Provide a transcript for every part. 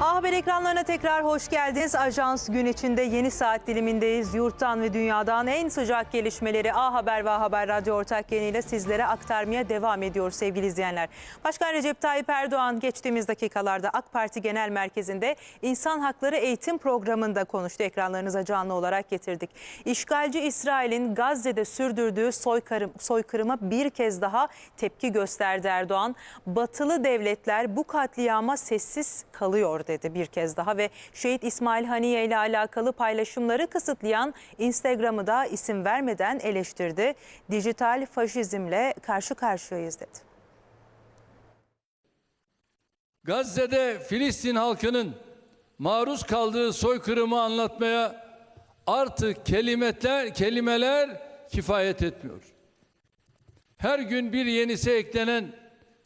Haber ekranlarına tekrar hoş geldiniz. Ajans gün içinde yeni saat dilimindeyiz. Yurttan ve dünyadan en sıcak gelişmeleri A Haber ve A Haber Radyo ortak yayınıyla sizlere aktarmaya devam ediyor sevgili izleyenler. Başkan Recep Tayyip Erdoğan geçtiğimiz dakikalarda AK Parti Genel Merkezi'nde İnsan Hakları Eğitim Programı'nda konuştu. Ekranlarınıza canlı olarak getirdik. İşgalci İsrail'in Gazze'de sürdürdüğü soykırım, soykırıma bir kez daha tepki gösterdi Erdoğan. Batılı devletler bu katliama sessiz kalıyor dedi bir kez daha ve şehit İsmail Haniye ile alakalı paylaşımları kısıtlayan Instagram'ı da isim vermeden eleştirdi. Dijital faşizmle karşı karşıyayız dedi. Gazze'de Filistin halkının maruz kaldığı soykırımı anlatmaya artık kelimeler, kelimeler kifayet etmiyor. Her gün bir yenisi eklenen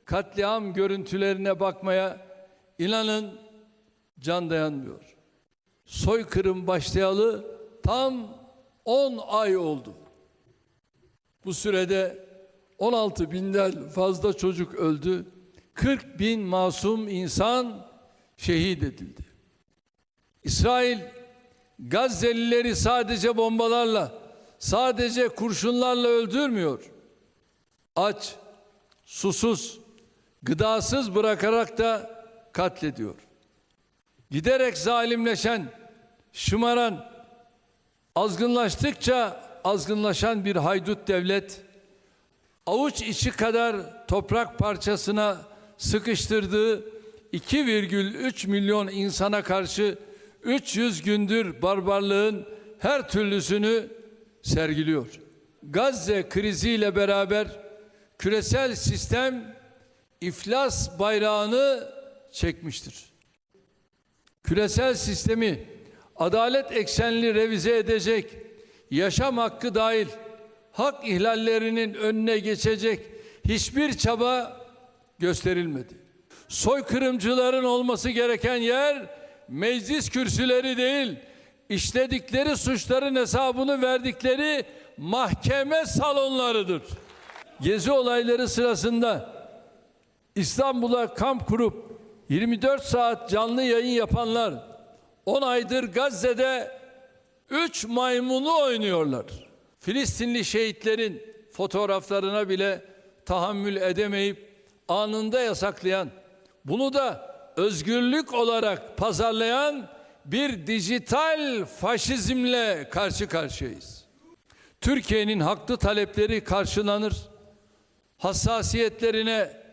katliam görüntülerine bakmaya inanın can dayanmıyor. Soykırım başlayalı tam 10 ay oldu. Bu sürede 16 binden fazla çocuk öldü. 40 bin masum insan şehit edildi. İsrail Gazze'lileri sadece bombalarla, sadece kurşunlarla öldürmüyor. Aç, susuz, gıdasız bırakarak da katlediyor. Giderek zalimleşen, şımaran, azgınlaştıkça azgınlaşan bir haydut devlet avuç içi kadar toprak parçasına sıkıştırdığı 2,3 milyon insana karşı 300 gündür barbarlığın her türlüsünü sergiliyor. Gazze kriziyle beraber küresel sistem iflas bayrağını çekmiştir. Küresel sistemi adalet eksenli revize edecek, yaşam hakkı dahil hak ihlallerinin önüne geçecek hiçbir çaba gösterilmedi. Soykırımcıların olması gereken yer meclis kürsüleri değil, işledikleri suçların hesabını verdikleri mahkeme salonlarıdır. Gezi olayları sırasında İstanbul'a kamp kurup 24 saat canlı yayın yapanlar 10 aydır Gazze'de 3 maymunu oynuyorlar. Filistinli şehitlerin fotoğraflarına bile tahammül edemeyip anında yasaklayan, bunu da özgürlük olarak pazarlayan bir dijital faşizmle karşı karşıyayız. Türkiye'nin haklı talepleri karşılanır, hassasiyetlerine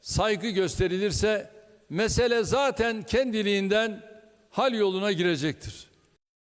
saygı gösterilirse mesele zaten kendiliğinden hal yoluna girecektir.